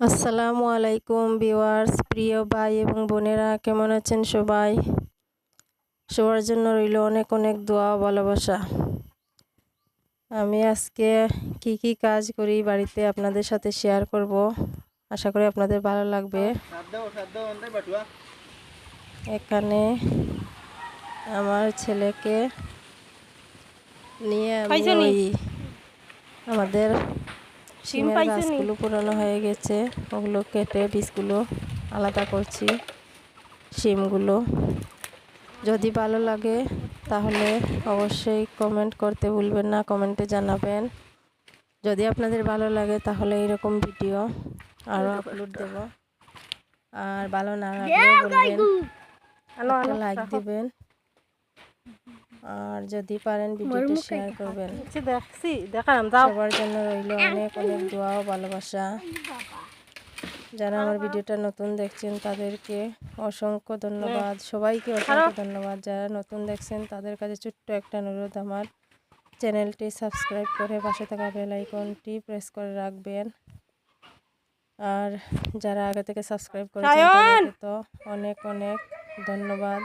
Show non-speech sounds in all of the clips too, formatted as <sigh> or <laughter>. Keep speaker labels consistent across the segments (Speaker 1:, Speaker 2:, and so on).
Speaker 1: আসসালামু আলাইকুম ভিউয়ার্স প্রিয় ভাই এবং বোনেরা কেমন আছেন সবাই? সবার জন্য রইল অনেক অনেক দোয়া ভালোবাসা। আমি আজকে কি কি কাজ করি বাড়িতে আপনাদের সাথে শেয়ার করব আশা করি আপনাদের ভালো লাগবে। এখানে আমার ছেলেকে নিয়ে আমি আমাদের সিমের গাছগুলো পুরানো হয়ে গেছে। ওগুলো কেটে বীজগুলো আলাদা করছি শিমগুলো। যদি ভালো লাগে তাহলে অবশ্যই কমেন্ট করতে ভুলবেন না কমেন্টে জানাবেন। যদি আপনাদের ভালো লাগে তাহলে এরকম ভিডিও আরও আপলোড দেব। আর ভালো না লাগলে বলবেন লাইক দিবেন। আর যদি পারেন ভিডিওটি শেয়ার করবেন।
Speaker 2: দেখছি দেখছি দেখালাম
Speaker 1: সবার জন্য রইল অনেক অনেক দোয়া ও ভালোবাসা। যারা আমার ভিডিওটা নতুন দেখছেন তাদেরকে অসংখ্য ধন্যবাদ। সবাইকে অসংখ্য ধন্যবাদ। যারা নতুন দেখছেন তাদের কাছে ছোট্ট একটা অনুরোধ আমার। চ্যানেলটি সাবস্ক্রাইব করে পাশে থাকা বেল আইকনটি প্রেস করে রাখবেন। আর যারা আগে থেকে সাবস্ক্রাইব করেছেন তাদেরকে তো অনেক অনেক ধন্যবাদ।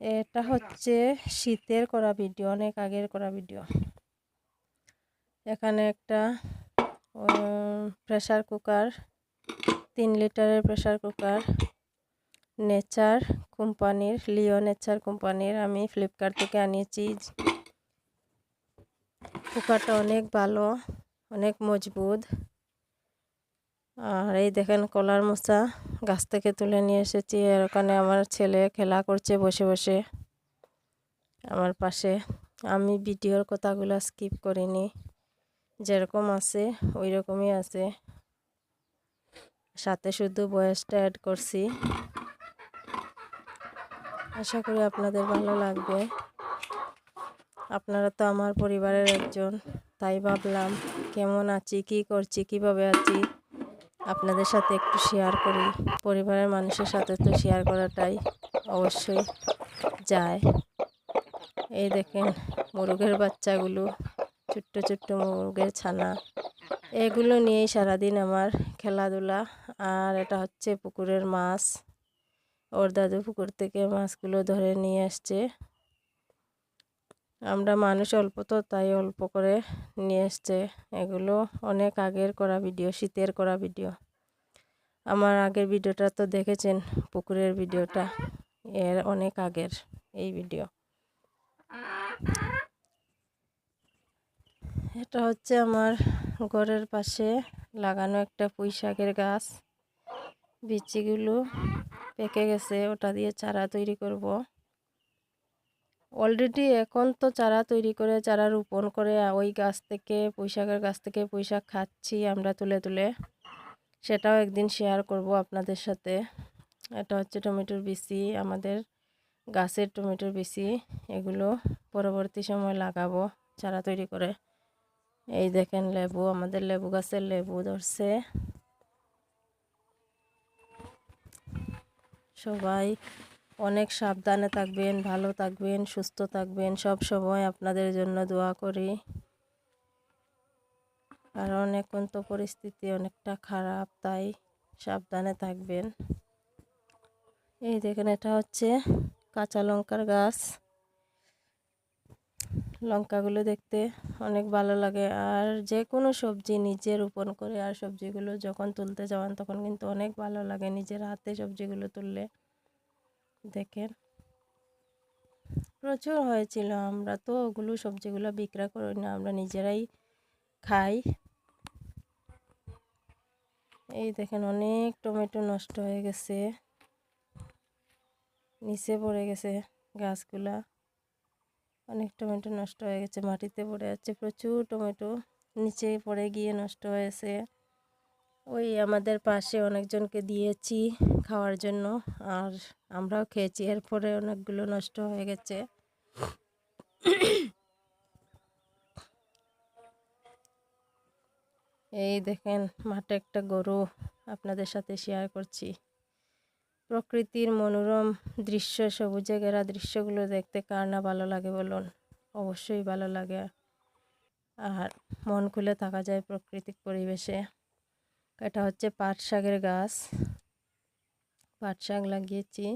Speaker 1: এটা হচ্ছে শীতের করা ভিডিও অনেক আগের করা ভিডিও। এখানে একটা প্রেসার কুকার তিন লিটারের প্রেসার কুকার নেচার কোম্পানির লিও নেচার কোম্পানির আমি ফ্লিপকার্ট থেকে আনিয়েছি। কুকারটা অনেক ভালো অনেক মজবুত। আর এই দেখেন কলার মোচা গাছ থেকে তুলে নিয়ে এসেছি। আর ওখানে আমার ছেলে খেলা করছে বসে বসে আমার পাশে। আমি ভিডিওর কথাগুলো স্কিপ করিনি। যেরকম আছে ওই রকমই আছে। সাথে শুধু বয়সটা অ্যাড করছি। আশা করি আপনাদের ভালো লাগবে। আপনারা তো আমার পরিবারের একজন, তাই ভাবলাম কেমন আছি, কি করছি, কীভাবে আছি? আপনাদের সাথে একটু শেয়ার করি। পরিবারের মানুষের সাথে তো শেয়ার করাটাই অবশ্যই যায়। এই দেখেন মুরগের বাচ্চাগুলো, ছোট্ট ছোট্ট মুরগের ছানা। এগুলো নিয়েই সারাদিন আমার খেলাধুলা। আর এটা হচ্ছে পুকুরের মাছ। ওর দাদু পুকুর থেকে মাছগুলো ধরে নিয়ে আসছে। আমরা মানুষ অল্প তো, তাই অল্প করে নিয়ে এসছে। এগুলো অনেক আগের করা ভিডিও, শীতের করা ভিডিও। আমার আগের ভিডিওটা তো দেখেছেন, পুকুরের ভিডিওটা। এর অনেক আগের এই ভিডিও। এটা হচ্ছে আমার ঘরের পাশে লাগানো একটা পুঁই শাকের গাছ। বিচিগুলো পেকে গেছে, ওটা দিয়ে চারা তৈরি করব। অলরেডি এখন তো চারা তৈরি করে, চারা রোপণ করে ওই গাছ থেকে, পুঁইশাকের গাছ থেকে পুঁইশাক খাচ্ছি আমরা তুলে তুলে। সেটাও একদিন শেয়ার করব আপনাদের সাথে। এটা হচ্ছে টমেটোর বিচি আমাদের গাছের টমেটোর বিচি এগুলো পরবর্তী সময় লাগাবো চারা তৈরি করে। এই দেখেন লেবু, আমাদের লেবু গাছের লেবু ধরছে। সবাই অনেক সাবধানে থাকবেন, ভালো থাকবেন, সুস্থ থাকবেন। সব সময় আপনাদের জন্য দোয়া করি। কারণ এখন তো পরিস্থিতি অনেকটা খারাপ, তাই সাবধানে থাকবেন। এই দেখেন, এটা হচ্ছে কাঁচা লঙ্কার গাছ। লঙ্কাগুলো দেখতে অনেক ভালো লাগে। আর যে কোনো সবজি নিজে রোপণ করে, আর সবজিগুলো যখন তুলতে যাওয়ান, তখন কিন্তু অনেক ভালো লাগে নিজের হাতে সবজিগুলো তুললে। দেখেন। প্রচুর হয়েছিল আমরা তো, ওগুলো সবজিগুলো বিক্রা করি না, আমরা নিজেরাই খাই। এই দেখেন অনেক টমেটো নষ্ট হয়ে গেছে। নিচে পড়ে গেছে গাছগুলা। অনেক টমেটো নষ্ট হয়ে গেছে, মাটিতে পড়ে যাচ্ছে প্রচুর টমেটো। নিচে পড়ে গিয়ে নষ্ট হয়েছে। ওই আমাদের পাশে অনেকজনকে দিয়েছি খাওয়ার জন্য। আর আমরাও খেয়েছি, এরপরে অনেকগুলো নষ্ট হয়ে গেছে। এই দেখেন, মাঠে একটা গরু আপনাদের সাথে শেয়ার করছি। প্রকৃতির মনোরম দৃশ্য, সবুজে ঘেরা দৃশ্যগুলো দেখতে কার না ভালো লাগে বলুন? অবশ্যই ভালো লাগে। আর মন খুলে থাকা যায় প্রাকৃতিক পরিবেশে। এটা হচ্ছে পাট শাকের গাছ। পাট শাক লাগিয়েছি।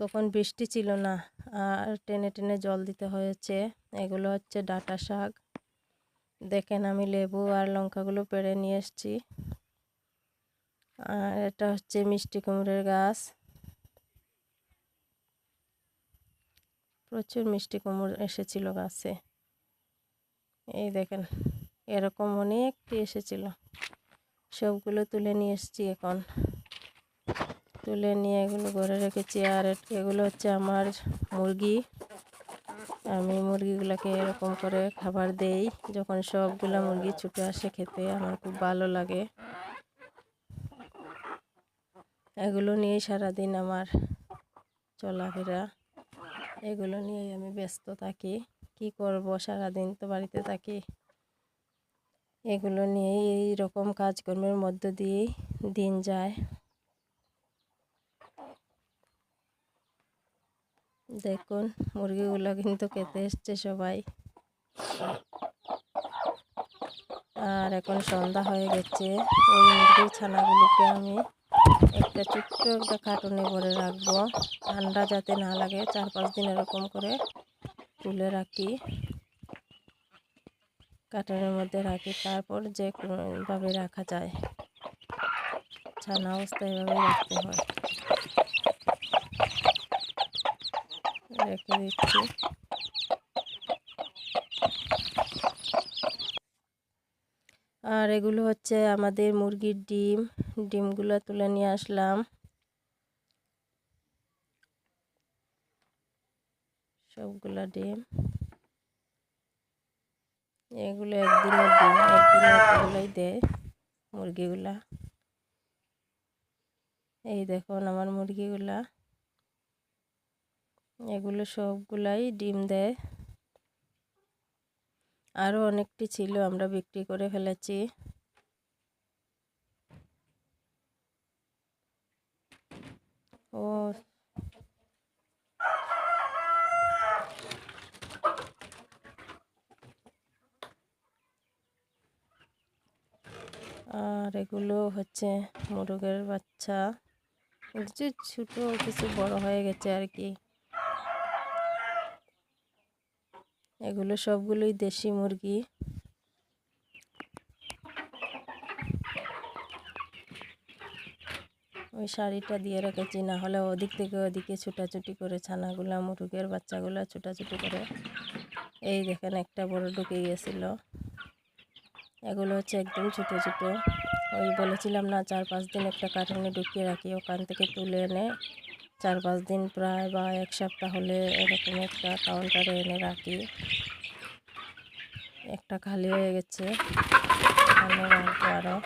Speaker 1: তখন বৃষ্টি ছিল না, আর টেনে টেনে জল দিতে হয়েছে। এগুলো হচ্ছে ডাঁটা শাক। দেখেন আমি লেবু আর লঙ্কাগুলো পেড়ে নিয়ে এসেছি। আর এটা হচ্ছে মিষ্টি কুমড়ের গাছ। প্রচুর মিষ্টি কুমড় এসেছিল গাছে। এই দেখেন। এরকম অনেকটি এসেছিল। সবগুলো তুলে নিয়ে এসেছি এখন। তুলে নিয়ে এগুলো ঘরে রেখেছি আর এগুলো হচ্ছে আমার মুরগি। আমি মুরগিগুলোকে এরকম করে খাবার দেই। যখন সবগুলো মুরগি ছুটে আসে খেতে আমার খুব ভালো লাগে। এগুলো নিয়েই সারাদিন আমার চলাফেরা। এগুলো নিয়েই আমি ব্যস্ত থাকি। কি করব? সারাদিন তো বাড়িতে থাকি। এগুলো নিয়েই এই রকম কাজকর্মের মধ্য দিয়েই দিন যায়। দেখুন, মুরগিগুলো কিন্তু খেতে এসছে সবাই। আর এখন সন্ধ্যা হয়ে গেছে। ওই মুরগির ছানাগুলোকে আমি একটা ছোট্ট একটা কার্টুনে ভরে রাখব। ঠান্ডা যাতে না লাগে, চার পাঁচ দিন এরকম করে তুলে রাখি। কার্টুনের মধ্যে রাখি, তারপর যে কোনোভাবে রাখা যায়। ছানা অবস্থায় এভাবে রাখতে হয়। রেখে দিচ্ছি। আর এগুলো হচ্ছে আমাদের মুরগির ডিম। ডিমগুলো তুলে নিয়ে আসলাম। সবগুলা ডিম। এগুলো একদিনের ডিম একদিনে এতগুলোই দেয় মুরগিগুলা। এই দেখুন আমার মুরগিগুলা। এগুলো সবগুলাই ডিম দেয় আরও অনেকটি ছিল, আমরা বিক্রি করে ফেলেছি। ও আর এগুলো হচ্ছে মোরগের বাচ্চা। কিছু ছোটো কিছু বড় হয়ে গেছে আর কি। এগুলো সবগুলোই দেশি মুরগি। ওই শাড়িটা দিয়ে রেখেছি, না হলে ওদিক থেকে ওদিকে ছুটাছুটি করে ছানাগুলা, মুরগের বাচ্চাগুলা ছুটাছুটি করে। এই দেখেন একটা বড় ঢুকে গিয়েছিল এগুলো হচ্ছে একদম ছোটো ছোটো। ওই বলেছিলাম না, চার, পাঁচ দিন একটা কার্টুনে ঢুকিয়ে রাখি। ওখান থেকে তুলে এনে চার, পাঁচ দিন প্রায় বা এক সপ্তাহ হলে এরকম একটা কাউন্টারে এনে রাখি। একটা খালি হয়ে গেছে। আরও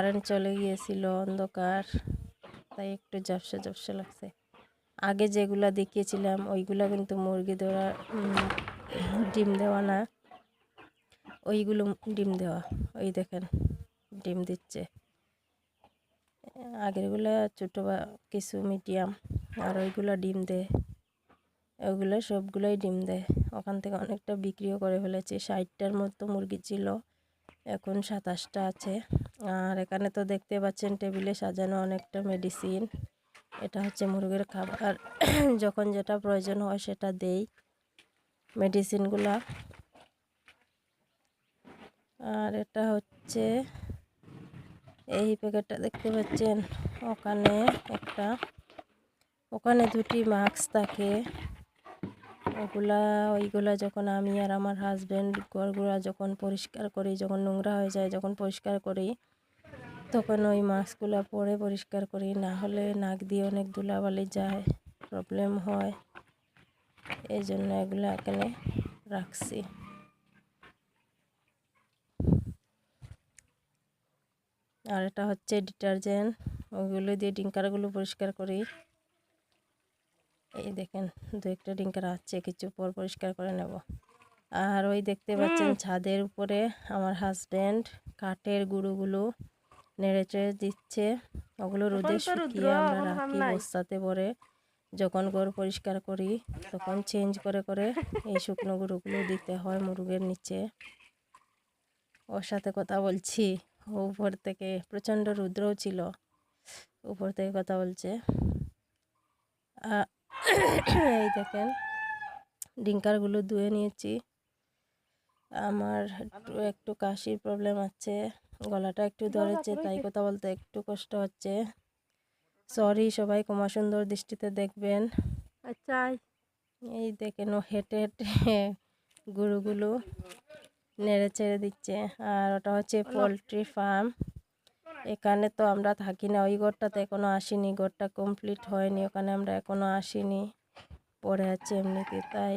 Speaker 1: কারেন্ট চলে গিয়েছিল অন্ধকার, তাই একটু ঝাপসা ঝাপসা লাগছে। আগে যেগুলা দেখিয়েছিলাম, ওইগুলো কিন্তু মুরগি দেওয়া ডিম দেওয়া না। ওইগুলো ডিম দেওয়া, ওই দেখেন, ডিম দিচ্ছে। আগেরগুলা ছোটো বা কিছু মিডিয়াম আর ওইগুলো ডিম দেয় ওইগুলো সবগুলোই ডিম দেয় ওখান থেকে অনেকটা বিক্রিও করে ফেলেছি। ষাটটার মতো মুরগি ছিল। এখন সাতাশটা আছে। আর এখানে তো দেখতে পাচ্ছেন টেবিলে সাজানো অনেকটা মেডিসিন এটা হচ্ছে মুরগির খাবার। <clears throat> যখন যেটা প্রয়োজন হয় সেটা দেই মেডিসিনগুলা আর এটা হচ্ছে এই প্যাকেটটা দেখতে পাচ্ছেন। ওখানে একটা, ওখানে দুটি মাস্ক থাকে। ওগুলা, ওইগুলা যখন আমি আর আমার হাজব্যান্ড ঘরগুলা যখন পরিষ্কার করি, যখন নোংরা হয়ে যায়, যখন পরিষ্কার করি, তখন ওই মাস্কগুলা পরে পরিষ্কার করি। না হলে নাক দিয়ে অনেক ধুলাবালি যায় প্রবলেম হয়। এই জন্য এগুলো এখানে রাখছি। আর এটা হচ্ছে ডিটারজেন্ট ওইগুলো দিয়ে ডিঙ্কারগুলো পরিষ্কার করি। এই দেখেন দু একটা ডিঙ্কার আছে কিছু পর পরিষ্কার করে নেব। আর ওই দেখতে পাচ্ছেন ছাদের উপরে আমার হাজব্যান্ড কাঠের গুঁড়োগুলো নেড়ে চেড়ে দিচ্ছে। ওগুলো রোদে শুকিয়ে আমরা রাখি বস্তাতে ভরে। যখন ঘর পরিষ্কার করি তখন চেঞ্জ করে করে এই শুকনো গুঁড়োগুলো দিতে হয় মুরগের নিচে। ওর সাথে কথা বলছি। ও উপর থেকে প্রচণ্ড রুদ্রও ছিল। উপর থেকে কথা বলছে। এই দেখেন ডিঙ্কারগুলো ধুয়ে নিয়েছি। আমার একটু কাশির প্রবলেম আছে গলাটা একটু ধরেছে তাই কথা বলতে একটু কষ্ট হচ্ছে। সরি সবাই কুমা সুন্দর দৃষ্টিতে দেখবেন।
Speaker 2: আচ্ছা
Speaker 1: এই দেখেন ও হেঁটে হেঁটে গরুগুলো নেড়ে চেড়ে দিচ্ছে। আর ওটা হচ্ছে পোলট্রি ফার্ম এখানে তো আমরা থাকি না, ওই ঘরটাতে এখনও আসিনি, ঘরটা কমপ্লিট হয়নি, ওখানে আমরা এখনও আসিনি, পড়ে আছে এমনিতে, তাই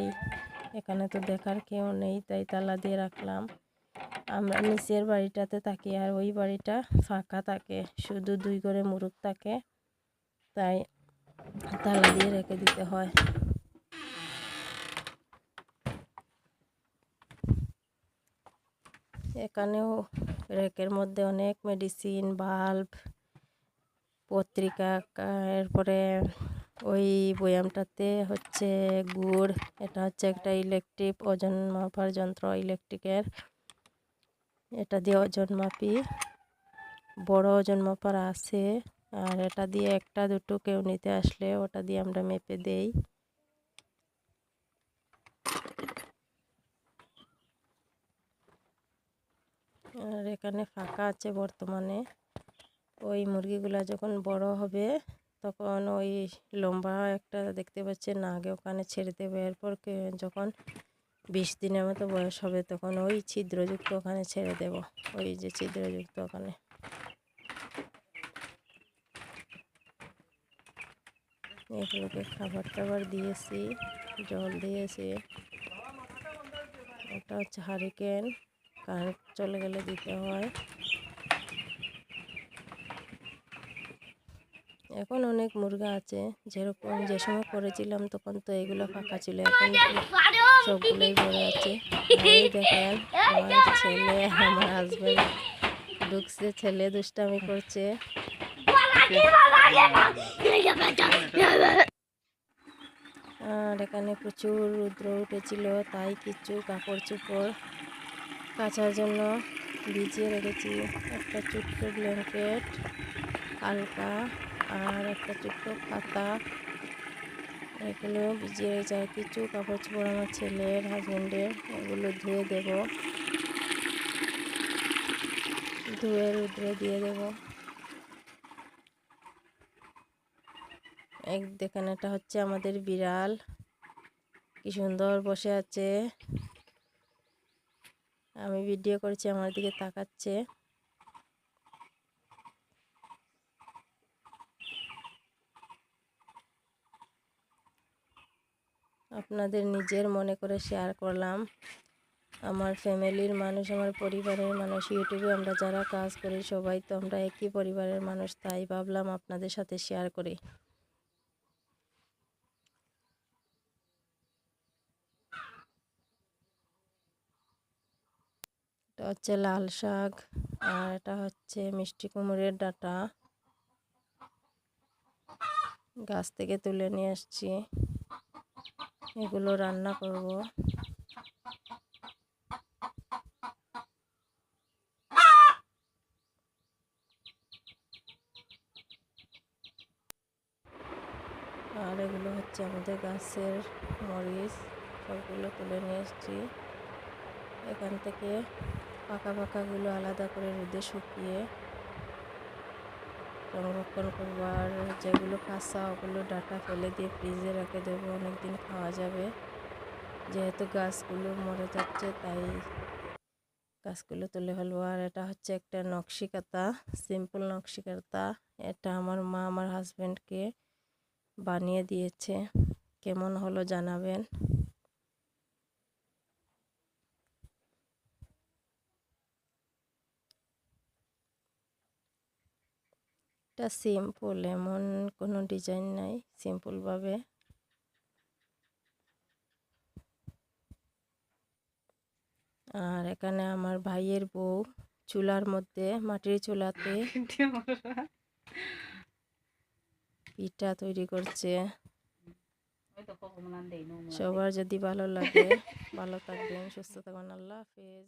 Speaker 1: এখানে তো দেখার কেউ নেই, তাই তালা দিয়ে রাখলাম। আমরা নিচের বাড়িটাতে থাকি আর ওই বাড়িটা ফাঁকা থাকে, শুধু দুই করে মুরগ থাকে, তাই তালা দিয়ে রেখে দিতে হয়। এখানেও র্যাকের মধ্যে অনেক মেডিসিন বাল্ব পত্রিকা এরপরে ওই বয়ামটাতে হচ্ছে গুড়, এটা হচ্ছে একটা ইলেকট্রিক ওজন মাপার যন্ত্র ইলেকট্রিকের এটা দিয়ে ওজন মাপি। বড় ওজন মাপার আছে, আর এটা দিয়ে একটা দুটো কেউ নিতে আসলে ওটা দিয়ে আমরা মেপে দেই। আর এখানে ফাঁকা আছে বর্তমানে। ওই মুরগিগুলা যখন বড় হবে, তখন ওই লম্বা একটা দেখতে পাচ্ছেন না আগে ওখানে ছেড়ে দেবে। এরপর যখন বিশ দিনের মতো বয়স হবে, তখন ওই ছিদ্রযুক্ত ওখানে ছেড়ে দেব। ওই যে ছিদ্রযুক্ত ওখানে। এগুলোকে খাবার টাবার দিয়েছি, জল দিয়েছি। এটা হচ্ছে হারিকেন। কারেন্ট চলে গেলে দিতে হয়। এখন অনেক মুরগা আছে, যেরকম যে সময় করেছিলাম তখন তো এগুলো ফাঁকা ছিল, এখন সবগুলোই ভরে আছে। দেখেন, আমার ছেলে, আমার হাজবেন্ড ঢুকছে ছেলে দুষ্টামি করছে। আর এখানে প্রচুর রুদ্র উঠেছিল, তাই কিছু কাপড় চোপড় কাচার জন্য ভিজিয়ে রেখেছি। একটা ছোট্ট ব্ল্যাঙ্কেট হালকা, আর একটা ছোট্ট পাতা। এগুলো ভিজিয়ে আর কিছু কাপড় চোপড় আমার ছেলের হাজবেন্ডের এগুলো ধুয়ে দেব। ধুয়ে রুদ্রে দিয়ে দেব। এক দেখেন, এটা হচ্ছে আমাদের বিড়াল। কি সুন্দর বসে আছে। আমি ভিডিও করছি, আমার দিকে তাকাচ্ছে। আপনাদের নিজের মনে করে শেয়ার করলাম। আমার ফ্যামিলির মানুষ, আমার পরিবারের মানুষ ইউটিউবে আমরা যারা কাজ করি, সবাই তো আমরা একই পরিবারের মানুষ, তাই ভাবলাম আপনাদের সাথে শেয়ার করি। হচ্ছে লাল শাক, আর এটা হচ্ছে মিষ্টি কুমড়ের ডাটা। গাছ থেকে তুলে নিয়ে আসছি। এগুলো রান্না করব। আর এগুলো হচ্ছে আমাদের গাছের মরিচ, সবগুলো তুলে নিয়ে এসেছি এখান থেকে পাকা পাকাগুলো আলাদা করে রোদে শুকিয়ে সংরক্ষণ করব। আর যেগুলো কাঁচা, ওগুলো ডাটা ফেলে দিয়ে ফ্রিজে রেখে দেবো। অনেকদিন খাওয়া যাবে। যেহেতু গাছগুলো মরে যাচ্ছে, তাই গাছগুলো তুলে ফেলব। আর এটা হচ্ছে একটা নকশি কাতা সিম্পল নকশি কাতা এটা আমার মা আমার হাজব্যান্ডকে বানিয়ে দিয়েছে। কেমন হলো জানাবেন? এটা সিম্পল এমন কোনো ডিজাইন নাই সিম্পলভাবে আর এখানে আমার ভাইয়ের বউ চুলার মধ্যে মাটির চুলাতে পিঠা তৈরি করছে। সবার যদি ভালো লাগে ভালো থাকবেন সুস্থ থাকবেন আল্লাহ হাফেজ।